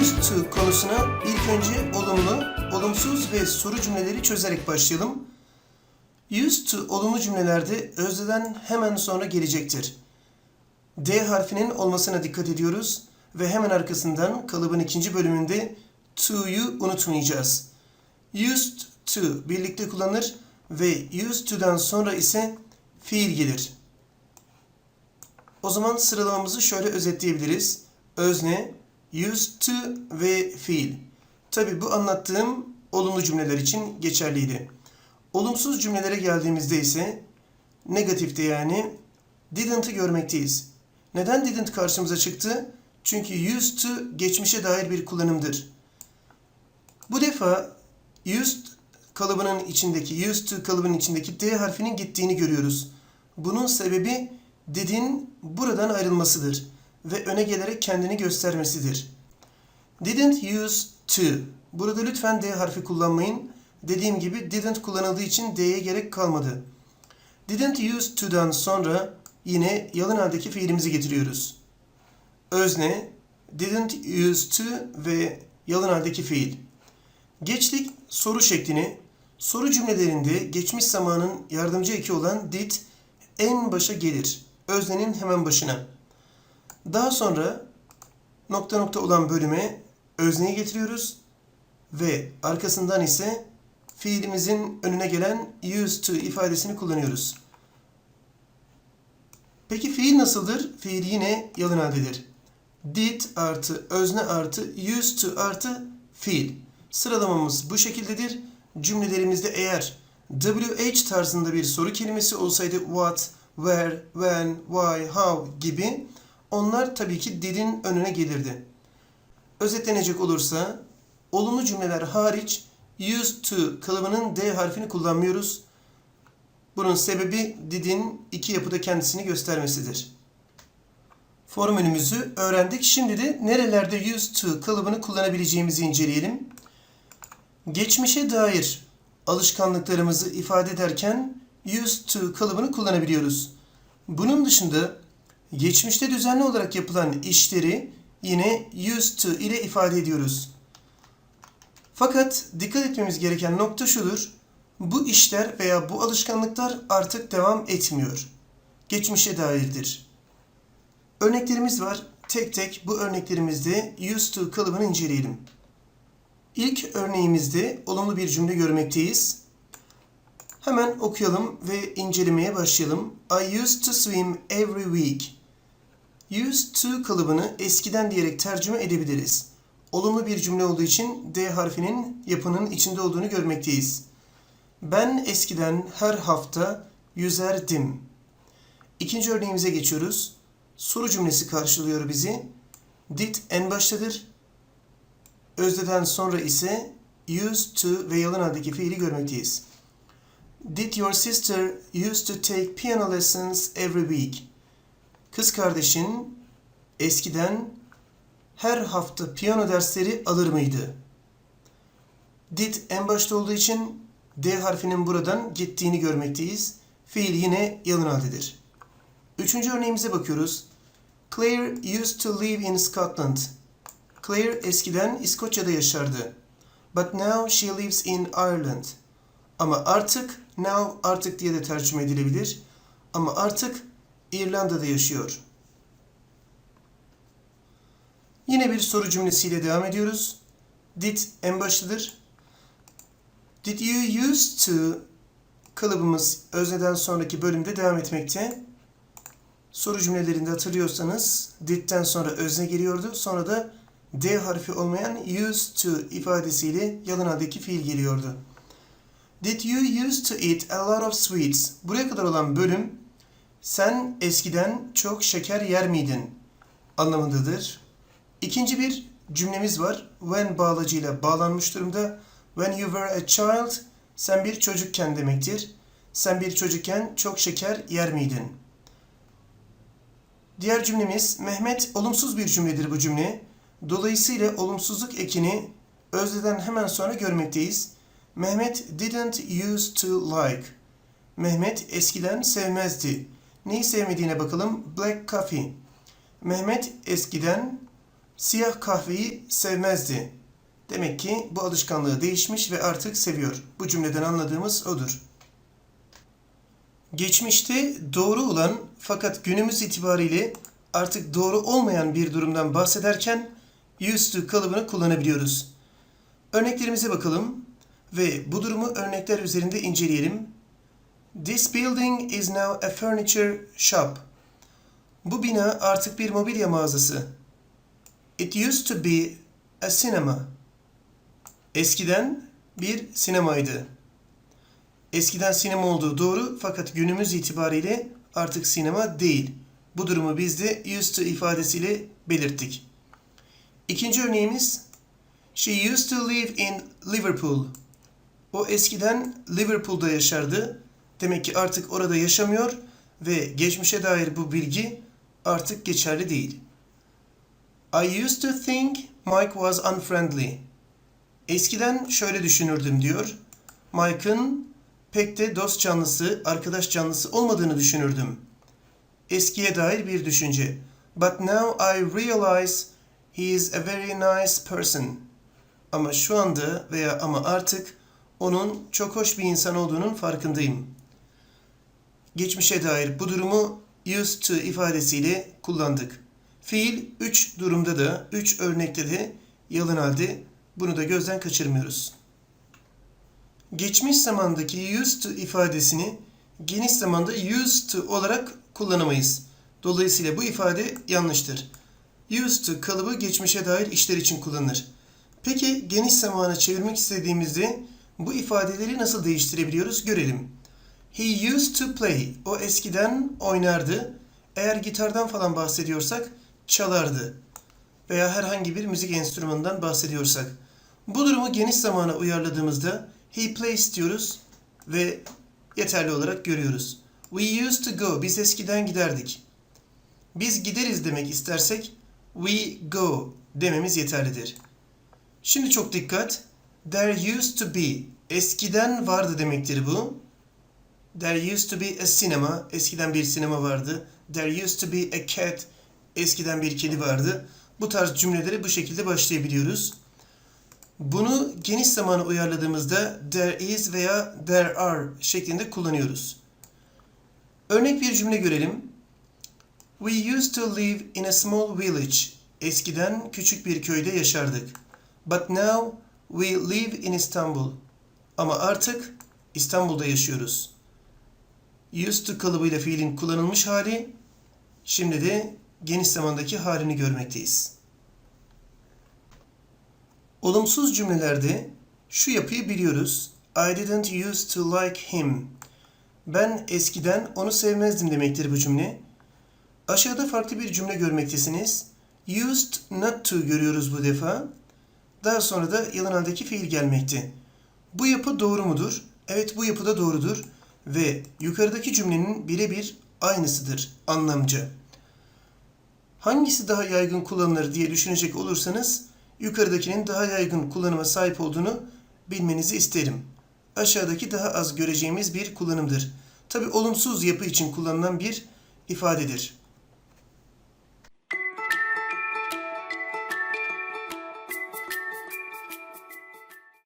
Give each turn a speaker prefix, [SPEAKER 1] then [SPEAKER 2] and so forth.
[SPEAKER 1] to konusuna ilk önce olumlu, olumsuz ve soru cümleleri çözerek başlayalım. Used to olumlu cümlelerde özneden hemen sonra gelecektir. D harfinin olmasına dikkat ediyoruz ve hemen arkasından kalıbın ikinci bölümünde to'yu unutmayacağız. Used to birlikte kullanılır ve used to'dan sonra ise fiil gelir. O zaman sıralamamızı şöyle özetleyebiliriz. Özne, used to ve fiil. Tabi bu anlattığım olumlu cümleler için geçerliydi. Olumsuz cümlelere geldiğimizde ise negatifte yani didn't'ı görmekteyiz. Neden didn't karşımıza çıktı? Çünkü used to geçmişe dair bir kullanımdır. Bu defa used kalıbının içindeki, used to kalıbının içindeki D harfinin gittiğini görüyoruz. Bunun sebebi did'in buradan ayrılmasıdır ve öne gelerek kendini göstermesidir. Didn't use to. Burada lütfen D harfi kullanmayın. Dediğim gibi didn't kullanıldığı için D'ye gerek kalmadı. Didn't use to'dan sonra yine yalın haldeki fiilimizi getiriyoruz. Özne, didn't use to ve yalın haldeki fiil. Geçtik soru şekline. Soru cümlelerinde geçmiş zamanın yardımcı eki olan did en başa gelir. Öznenin hemen başına. Daha sonra nokta nokta olan bölüme özneyi getiriyoruz ve arkasından ise fiilimizin önüne gelen used to ifadesini kullanıyoruz. Peki fiil nasıldır? Fiil yine yalın haldedir. Did artı özne artı used to artı fiil. Sıralamamız bu şekildedir. Cümlelerimizde eğer WH tarzında bir soru kelimesi olsaydı what, where, when, why, how gibi onlar tabii ki did'in önüne gelirdi. Özetlenecek olursa olumlu cümleler hariç used to kalıbının D harfini kullanmıyoruz. Bunun sebebi did'in iki yapıda kendisini göstermesidir. Formülümüzü öğrendik. Şimdi de nerelerde used to kalıbını kullanabileceğimizi inceleyelim. Geçmişe dair alışkanlıklarımızı ifade ederken used to kalıbını kullanabiliyoruz. Bunun dışında geçmişte düzenli olarak yapılan işleri yine used to ile ifade ediyoruz. Fakat dikkat etmemiz gereken nokta şudur. Bu işler veya bu alışkanlıklar artık devam etmiyor. Geçmişe dairdir. Örneklerimiz var. Tek tek bu örneklerimizde used to kalıbını inceleyelim. İlk örneğimizde olumlu bir cümle görmekteyiz. Hemen okuyalım ve incelemeye başlayalım. I used to swim every week. Used to kalıbını eskiden diyerek tercüme edebiliriz. Olumlu bir cümle olduğu için D harfinin yapının içinde olduğunu görmekteyiz. Ben eskiden her hafta yüzerdim. İkinci örneğimize geçiyoruz. Soru cümlesi karşılıyor bizi. Did en baştadır. Özdeden sonra ise used to ve yalın haldeki fiili görmekteyiz. Did your sister used to take piano lessons every week? Kız kardeşin eskiden her hafta piyano dersleri alır mıydı? Did en başta olduğu için D harfinin buradan gittiğini görmekteyiz. Fiil yine yalın haldedir. Üçüncü örneğimize bakıyoruz. Claire used to live in Scotland. Claire eskiden İskoçya'da yaşardı. But now she lives in Ireland. Ama artık, now artık diye de tercüme edilebilir. Ama artık İrlanda'da yaşıyor. Yine bir soru cümlesiyle devam ediyoruz. Did en baştadır. Did you used to kalıbımız özneden sonraki bölümde devam etmekte. Soru cümlelerinde hatırlıyorsanız did'den sonra özne geliyordu. Sonra da D harfi olmayan used to ifadesiyle yalın haldeki fiil geliyordu. Did you used to eat a lot of sweets? Buraya kadar olan bölüm sen eskiden çok şeker yer miydin anlamındadır. İkinci bir cümlemiz var. When bağlacıyla bağlanmış durumda. When you were a child, sen bir çocukken demektir. Sen bir çocukken çok şeker yer miydin? Diğer cümlemiz Mehmet olumsuz bir cümledir bu cümle. Dolayısıyla olumsuzluk ekini özdeden hemen sonra görmekteyiz. Mehmet didn't used to like. Mehmet eskiden sevmezdi. Neyi sevmediğine bakalım. Black coffee. Mehmet eskiden Siyah kahveyi sevmezdi. Demek ki bu alışkanlığı değişmiş ve artık seviyor. Bu cümleden anladığımız odur. Geçmişte doğru olan fakat günümüz itibariyle artık doğru olmayan bir durumdan bahsederken used to kalıbını kullanabiliyoruz. Örneklerimize bakalım ve bu durumu örnekler üzerinde inceleyelim. This building is now a furniture shop. Bu bina artık bir mobilya mağazası. It used to be a cinema. Eskiden bir sinemaydı. Eskiden sinema olduğu doğru fakat günümüz itibariyle artık sinema değil. Bu durumu biz de used to ifadesiyle belirttik. İkinci örneğimiz She used to live in Liverpool. O eskiden Liverpool'da yaşardı. Demek ki artık orada yaşamıyor ve geçmişe dair bu bilgi artık geçerli değil. I used to think Mike was unfriendly. Eskiden şöyle düşünürdüm diyor. Mike'ın pek de dost canlısı, arkadaş canlısı olmadığını düşünürdüm. Eskiye dair bir düşünce. But now I realize he is a very nice person. Ama şu anda veya ama artık onun çok hoş bir insan olduğunun farkındayım. Geçmişe dair bu durumu used to ifadesiyle kullandık. Fiil 3 durumda da, 3 örnekte de yalın halde bunu da gözden kaçırmıyoruz. Geçmiş zamandaki used to ifadesini geniş zamanda used to olarak kullanamayız. Dolayısıyla bu ifade yanlıştır. Used to kalıbı geçmişe dair işler için kullanılır. Peki geniş zamana çevirmek istediğimizde bu ifadeleri nasıl değiştirebiliyoruz görelim. He used to play. O eskiden oynardı. Eğer gitardan falan bahsediyorsak çalardı. Veya herhangi bir müzik enstrümanından bahsediyorsak. Bu durumu geniş zamana uyarladığımızda he plays diyoruz ve yeterli olarak görüyoruz. We used to go. Biz eskiden giderdik. Biz gideriz demek istersek we go dememiz yeterlidir. Şimdi çok dikkat. There used to be. Eskiden vardı demektir bu. There used to be a cinema. Eskiden bir sinema vardı. There used to be a cat. Eskiden bir kedi vardı. Bu tarz cümleleri bu şekilde başlayabiliyoruz. Bunu geniş zamana uyarladığımızda there is veya there are şeklinde kullanıyoruz. Örnek bir cümle görelim. We used to live in a small village. Eskiden küçük bir köyde yaşardık. But now we live in Istanbul. Ama artık İstanbul'da yaşıyoruz. Used to kalıbıyla fiilin kullanılmış hali, şimdi de geniş zamandaki halini görmekteyiz. Olumsuz cümlelerde şu yapıyı biliyoruz. I didn't used to like him. Ben eskiden onu sevmezdim demektir bu cümle. Aşağıda farklı bir cümle görmektesiniz. Used not to görüyoruz bu defa. Daha sonra da yalın haldeki fiil gelmekte. Bu yapı doğru mudur? Evet bu yapı da doğrudur. Ve yukarıdaki cümlenin birebir aynısıdır anlamca. Hangisi daha yaygın kullanılır diye düşünecek olursanız yukarıdakinin daha yaygın kullanıma sahip olduğunu bilmenizi isterim. Aşağıdaki daha az göreceğimiz bir kullanımdır. Tabi olumsuz yapı için kullanılan bir ifadedir.